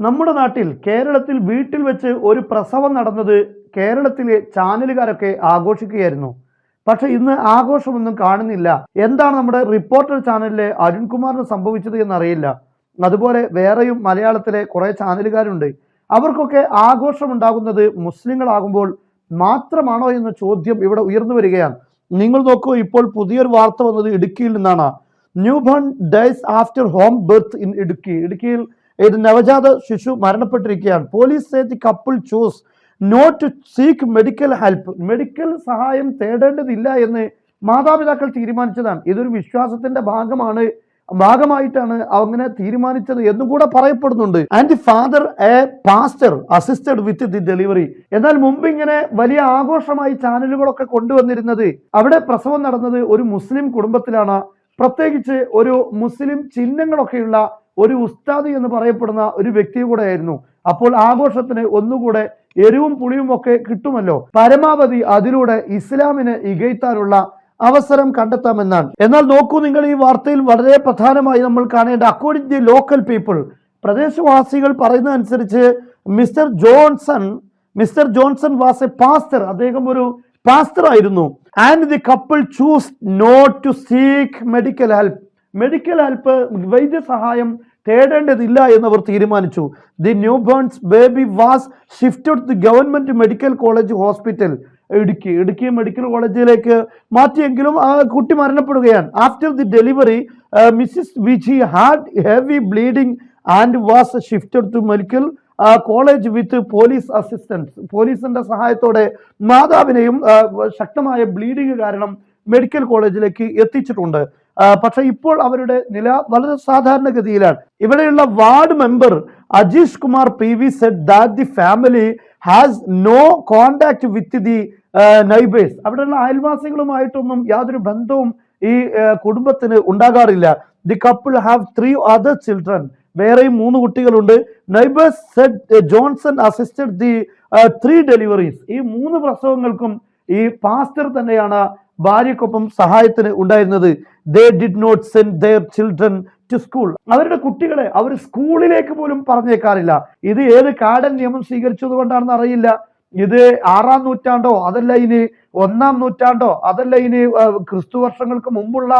നമ്മുടെ നാട്ടിൽ കേരളത്തിൽ വീട്ടിൽ വെച്ച് ഒരു പ്രസവം നടന്നത് കേരളത്തിലെ ചാനലുകാരൊക്കെ ആഘോഷിക്കുകയായിരുന്നു. പക്ഷെ ഇന്ന് ആഘോഷമൊന്നും കാണുന്നില്ല. എന്താണ് നമ്മുടെ റിപ്പോർട്ടർ ചാനലിലെ അരുൺകുമാറിന് സംഭവിച്ചത് എന്നറിയില്ല. അതുപോലെ വേറെയും മലയാളത്തിലെ കുറേ ചാനലുകാരുണ്ട്. അവർക്കൊക്കെ ആഘോഷം ഉണ്ടാകുന്നത് മുസ്ലിങ്ങളാകുമ്പോൾ മാത്രമാണോ എന്ന ചോദ്യം ഇവിടെ ഉയർന്നു വരികയാണ്. നിങ്ങൾ നോക്കൂ ഇപ്പോൾ പുതിയൊരു വാർത്ത വന്നത് ഇടുക്കിയിൽ നിന്നാണ്. New born days after home birth in Idukki. ഇടുക്കിയിൽ ഒരു നവജാത ശിശു മരണപ്പെട്ടിരിക്കുകയാണ്. Police said couple choose not to seek medical help. Medical സഹായം തേടേണ്ടതില്ല എന്ന് മാതാപിതാക്കൾ തീരുമാനിച്ചതാണ്. ഇതൊരു വിശ്വാസത്തിന്റെ ഭാഗമാണ്. ഭാഗമായിട്ടാണ് അങ്ങനെ തീരുമാനിച്ചത് എന്നും കൂടെ പറയപ്പെടുന്നുണ്ട്. And the father a pastor assisted with the delivery എന്നാൽ മുമ്പ് ഇങ്ങനെ വലിയ ആഘോഷമായി ചാനലുകളൊക്കെ കൊണ്ടുവന്നിരുന്നത് അവിടെ പ്രസവം നടന്നത് ഒരു മുസ്ലിം കുടുംബത്തിലാണ്. പ്രത്യേകിച്ച് ഒരു മുസ്ലിം ചിഹ്നങ്ങളൊക്കെയുള്ള ഒരു ഉസ്താദ് എന്ന് പറയപ്പെടുന്ന ഒരു വ്യക്തി കൂടെ ആയിരുന്നു അപ്പോൾ ആഘോഷത്തിന് ഒന്നുകൂടെ എരിവും പുളിയും ഒക്കെ കിട്ടുമല്ലോ. പരമാവധി അതിലൂടെ ഇസ്ലാമിനെ ഇകയ്ത്താനുള്ള അവസരം കണ്ടെത്താമെന്നാണ്. എന്നാൽ നോക്കൂ നിങ്ങൾ ഈ വാർത്തയിൽ വളരെ പ്രധാനമായി നമ്മൾ കാണേണ്ട അക്കോർഡിംഗ് ദി ലോക്കൽ പീപ്പിൾ പ്രദേശവാസികൾ പറയുന്ന അനുസരിച്ച് mister Johnson mister Johnson was a pastor അദ്ദേഹം ഒരു പാസ്റ്റർ ആയിരുന്നു. And the couple choose not to seek medical help medical help വൈദ്യസഹായം തേടേണ്ടതില്ല എന്നവർ തീരുമാനിച്ചു. The new burns baby was shifted the government medical college hospital Idukki Idukki medical കോളേജിലേക്ക് മാറ്റിയെങ്കിലും ആ കുട്ടി മരണപ്പെടുകയാണ്. After the delivery Mrs Viji had heavy bleeding and was shifted to medical college with police assistance പോലീസിന്റെ സഹായത്തോടെ മാതാവിനെയും ശക്തമായ bleeding കാരണം medical കോളേജിലേക്ക് എത്തിച്ചിട്ടുണ്ട്. പക്ഷെ ഇപ്പോൾ അവരുടെ നില വളരെ സാധാരണഗതിയിലാണ്. ഇവിടെയുള്ള ward member Ajeesh Kumar P V said that the family has no contact with the neighbours അവിടെയുള്ള അയൽവാസികളുമായിട്ടൊന്നും യാതൊരു ബന്ധവും ഈ കുടുംബത്തിന് ഉണ്ടാകാറില്ല. The couple have three other children വേറെയും മൂന്ന് കുട്ടികളുണ്ട്. Neighbours said Johnson assisted the three deliveries ഈ മൂന്ന് പ്രസവങ്ങൾക്കും ഈ പാസ്റ്റർ തന്നെയാണ് ഭാര്യക്കൊപ്പം സഹായത്തിന് ഉണ്ടായിരുന്നത് they did not send their children to school അവരുടെ കുട്ടികളെ അവർ സ്കൂളിലേക്ക് പോലും പറഞ്ഞേക്കാറില്ല. ഇത് ഏത് കാടൻ നിയമം സ്വീകരിച്ചത് കൊണ്ടാണെന്ന് അറിയില്ല. ഇത് ആറാം നൂറ്റാണ്ടോ അതല്ല ഇനി ഒന്നാം നൂറ്റാണ്ടോ അതല്ല ഇനി ക്രിസ്തു വർഷങ്ങൾക്ക് മുമ്പുള്ള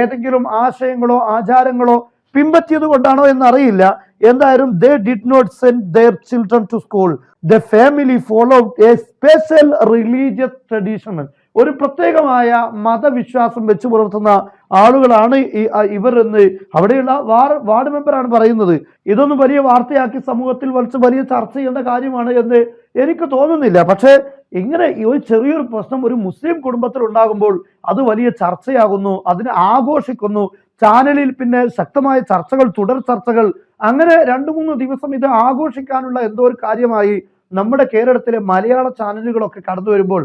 ഏതെങ്കിലും ആശയങ്ങളോ ആചാരങ്ങളോ പിൻപറ്റിയത് കൊണ്ടാണോ എന്ന് അറിയില്ല എന്തായാലും they did not send their children to school the family follow a special religious traditional ഒരു പ്രത്യേകമായ മതവിശ്വാസം വെച്ച് പുലർത്തുന്ന ആളുകളാണ് ഈ ഇവർ എന്ന് അവിടെയുള്ള വാർ- വാർഡ് മെമ്പറാണ് പറയുന്നത്. ഇതൊന്നും വലിയ വാർത്തയാക്കി സമൂഹത്തിൽ വലിച്ച് വലിയ ചർച്ച ചെയ്യേണ്ട കാര്യമാണ് എന്ന് എനിക്ക് തോന്നുന്നില്ല. പക്ഷേ ഇങ്ങനെ ഒരു ചെറിയൊരു പ്രശ്നം ഒരു മുസ്ലിം കുടുംബത്തിൽ ഉണ്ടാകുമ്പോൾ അത് വലിയ ചർച്ചയാകുന്നു അതിനെ ആഘോഷിക്കുന്നു. ചാനലിൽ പിന്നെ ശക്തമായ ചർച്ചകൾ തുടർ ചർച്ചകൾ അങ്ങനെ രണ്ടു മൂന്ന് ദിവസം ഇത് ആഘോഷിക്കാനുള്ള എന്തോ ഒരു കാര്യമായി നമ്മുടെ കേരളത്തിലെ മലയാള ചാനലുകളൊക്കെ കടന്നു വരുമ്പോൾ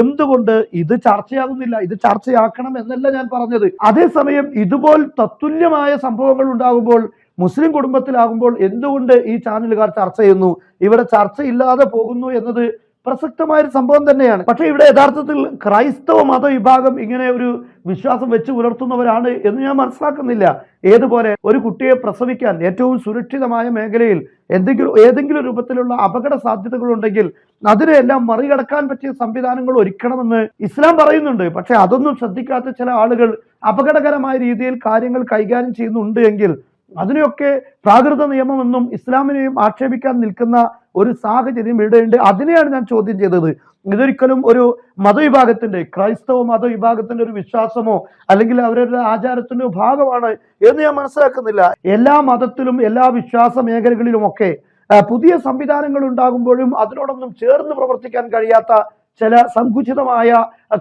എന്തുകൊണ്ട് ഇത് ചർച്ചയാകുന്നില്ല ഇത് ചർച്ചയാക്കണം എന്നല്ല ഞാൻ പറഞ്ഞത്. അതേസമയം ഇതുപോൽ തത്തുല്യമായ സംഭവങ്ങൾ ഉണ്ടാകുമ്പോൾ മുസ്ലിം കുടുംബത്തിലാകുമ്പോൾ എന്തുകൊണ്ട് ഈ ചാനലുകാർ ചർച്ച ചെയ്യുന്നു? ഇവിടെ ചർച്ചയില്ലാതെ പോകുന്നു എന്നത് പ്രസക്തമായ ഒരു സംഭവം തന്നെയാണ്. പക്ഷേ ഇവിടെ യഥാർത്ഥത്തിൽ ക്രൈസ്തവ മതവിഭാഗം ഇങ്ങനെ ഒരു വിശ്വാസം വെച്ച് പുലർത്തുന്നവരാണ് എന്ന് ഞാൻ മനസ്സിലാക്കുന്നില്ല. ഏതുപോലെ ഒരു കുട്ടിയെ പ്രസവിക്കാൻ ഏറ്റവും സുരക്ഷിതമായ മേഖലയിൽ എന്തെങ്കിലും ഏതെങ്കിലും രൂപത്തിലുള്ള അപകട സാധ്യതകളുണ്ടെങ്കിൽ അതിനെല്ലാം മറികടക്കാൻ പറ്റിയ സംവിധാനങ്ങൾ ഒരുക്കണമെന്ന് ഇസ്ലാം പറയുന്നുണ്ട്. പക്ഷെ അതൊന്നും ശ്രദ്ധിക്കാത്ത ചില ആളുകൾ അപകടകരമായ രീതിയിൽ കാര്യങ്ങൾ കൈകാര്യം ചെയ്യുന്നുണ്ട് എങ്കിൽ അതിനെയൊക്കെ പ്രാകൃത നിയമമെന്നും ഇസ്ലാമിനെയും ആക്ഷേപിക്കാൻ നിൽക്കുന്ന ഒരു സാഹചര്യം ഇവിടെയുണ്ട്. അതിനെയാണ് ഞാൻ ചോദ്യം ചെയ്തത്. ഇതൊരിക്കലും ഒരു മതവിഭാഗത്തിന്റെ ക്രൈസ്തവ മതവിഭാഗത്തിന്റെ ഒരു വിശ്വാസമോ അല്ലെങ്കിൽ അവരുടെ ആചാരത്തിന്റെ ഭാഗമാണ് എന്ന് ഞാൻ മനസ്സിലാക്കുന്നില്ല. എല്ലാ മതത്തിലും എല്ലാ വിശ്വാസ മേഖലകളിലുമൊക്കെ പുതിയ സംവിധാനങ്ങൾ ഉണ്ടാകുമ്പോഴും അതിനോടൊന്നും ചേർന്ന് പ്രവർത്തിക്കാൻ കഴിയാത്ത ചില സങ്കുചിതമായ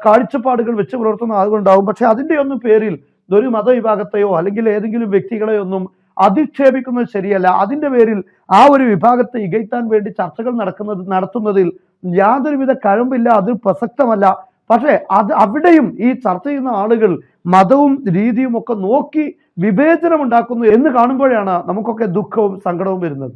കാഴ്ചപ്പാടുകൾ വെച്ച് പുലർത്തുന്ന ആളുകളുണ്ടാകും പക്ഷെ അതിന്റെ ഒന്നും പേരിൽ ഒരു മതവിഭാഗത്തെയോ അല്ലെങ്കിൽ ഏതെങ്കിലും വ്യക്തികളെയോ ഒന്നും അധിക്ഷേപിക്കുന്നത് ശരിയല്ല. അതിന്റെ പേരിൽ ആ ഒരു വിഭാഗത്തെ ഇകയ്ത്താൻ വേണ്ടി ചർച്ചകൾ നടക്കുന്നത് നടത്തുന്നതിൽ യാതൊരുവിധ കഴമ്പില്ല അത് പ്രസക്തമല്ല. പക്ഷേ അത് അവിടെയും ഈ ചർച്ച ചെയ്യുന്ന ആളുകൾ മതവും രീതിയും ഒക്കെ നോക്കി വിവേചനമുണ്ടാക്കുന്നു എന്ന് കാണുമ്പോഴാണ് നമുക്കൊക്കെ ദുഃഖവും സങ്കടവും വരുന്നത്.